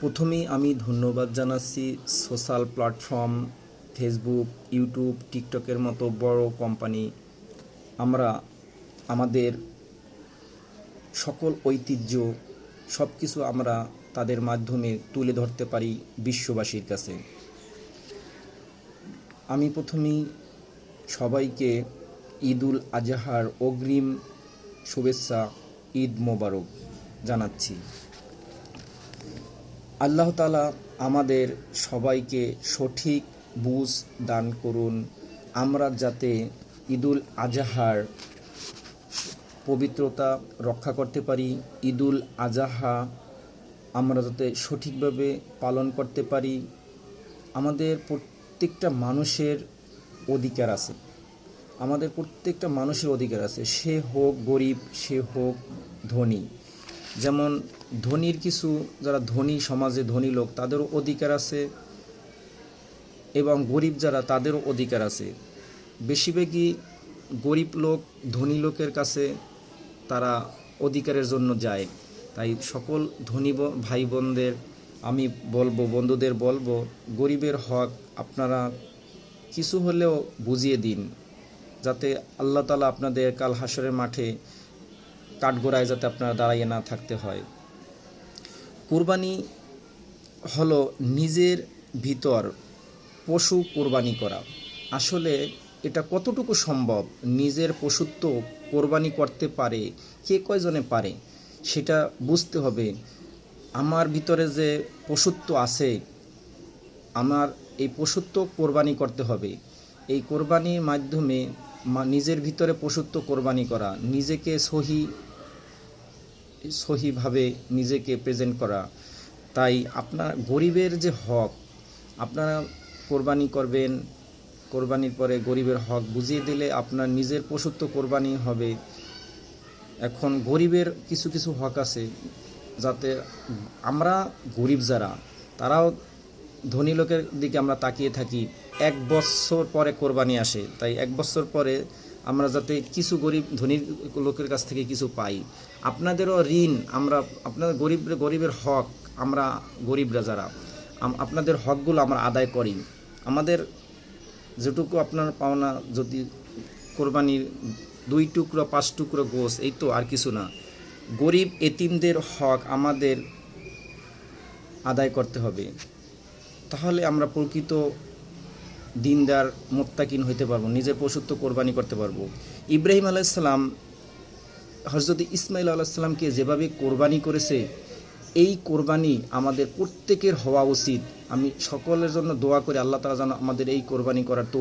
প্রথমেই আমি ধন্যবাদ জানাচ্ছি সোশ্যাল প্ল্যাটফর্ম, ফেসবুক, ইউটিউব, টিকটকের মতো বড় কোম্পানি। আমরা আমাদের সকল ঐতিহ্য সব কিছু আমরা তাদের মাধ্যমে তুলে ধরতে পারি বিশ্ববাসীর কাছে। আমি প্রথমেই সবাইকে ঈদুল আজহার অগ্রিম শুভেচ্ছা, ঈদ মোবারক জানাচ্ছি। আল্লাহ তালা আমাদের সবাইকে সঠিক বুঝ দান করুন। আমরা যাতে ঈদুল আজহার পবিত্রতা রক্ষা করতে পারি, ঈদুল আজহা আমরা যাতে সঠিকভাবে পালন করতে পারি। আমাদের প্রত্যেকটা মানুষের অধিকার আছে। আমাদের প্রত্যেকটা মানুষের অধিকার আছে। সে হোক গরিব, সে হোক ধনী। যেমন ধনীর কিছু, যারা ধনী সমাজে ধনী লোক, তাদেরও অধিকার আছে এবং গরিব যারা, তাদেরও অধিকার আছে। বেশিরভাগই গরিব লোক, ধনী লোকের কাছে তারা অধিকারের জন্য যায়। তাই সকল ধনী ভাই বোনদের আমি বলব, বন্ধুদের বলব, গরিবের হক আপনারা কিছু হলেও বুঝিয়ে দিন, যাতে আল্লাহ তালা আপনাদের কাল হাসরের মাঠে কাঠগোড়ায় যাতে আপনারা দাঁড়াইয়ে না থাকতে হয়। কুরবানি হলো নিজের ভিতর পশু কোরবানি করা। আসলে এটা কতটুকু সম্ভব? নিজের পশুত্ব কোরবানি করতে পারে, কে কয়জনে পারে? সেটা বুঝতে হবে। আমার ভিতরে যে পশুত্ব আছে, আমার এই পশুত্ব কোরবানি করতে হবে। এই কোরবানির মাধ্যমে নিজের ভিতরে পশুত্ব কোরবানি করা, নিজেকে সহি সহিভাবে নিজেকে প্রেজেন্ট করা। তাই আপনার গরিবের যে হক, আপনারা কোরবানি করবেন, কোরবানির পরে গরিবের হক বুঝিয়ে দিলে আপনার নিজের পশুত্ব কোরবানি হবে। এখন গরিবের কিছু কিছু হক আছে যাতে আমরা গরিব যারা, তারাও ধনী লোকের দিকে আমরা তাকিয়ে থাকি। এক বছর পরে কোরবানি আসে, তাই এক বছর পরে আমরা যাতে কিছু গরিব ধনী লোকের কাছ থেকে কিছু পাই। আপনাদেরও ঋণ, আমরা আপনাদের গরিব, গরিবের হক আমরা গরিবরা যারা আপনাদের হকগুলো আমরা আদায় করি। আমাদের যেটুকু আপনার পাওনা, যদি কোরবানির দুই টুকরো, পাঁচ টুকরো গোস এই তো আর কিছু না। গরিব এতিমদের হক আমাদের আদায় করতে হবে। তাহলে আমরা প্রকৃত দিনদার, মোত্তাকিন হইতে পারব নিজের পশুত্ব কোরবানি করতে পারব। ইব্রাহিম আলাইসাল্লাম হজরত ইসমাইল আলাইসাল্লামকে যেভাবে কোরবানি করেছে, এই কোরবানি আমাদের প্রত্যেকের হওয়া উচিত। আমি সকলের জন্য দোয়া করে, আল্লাহ তালা যেন আমাদের এই কোরবানি করার তো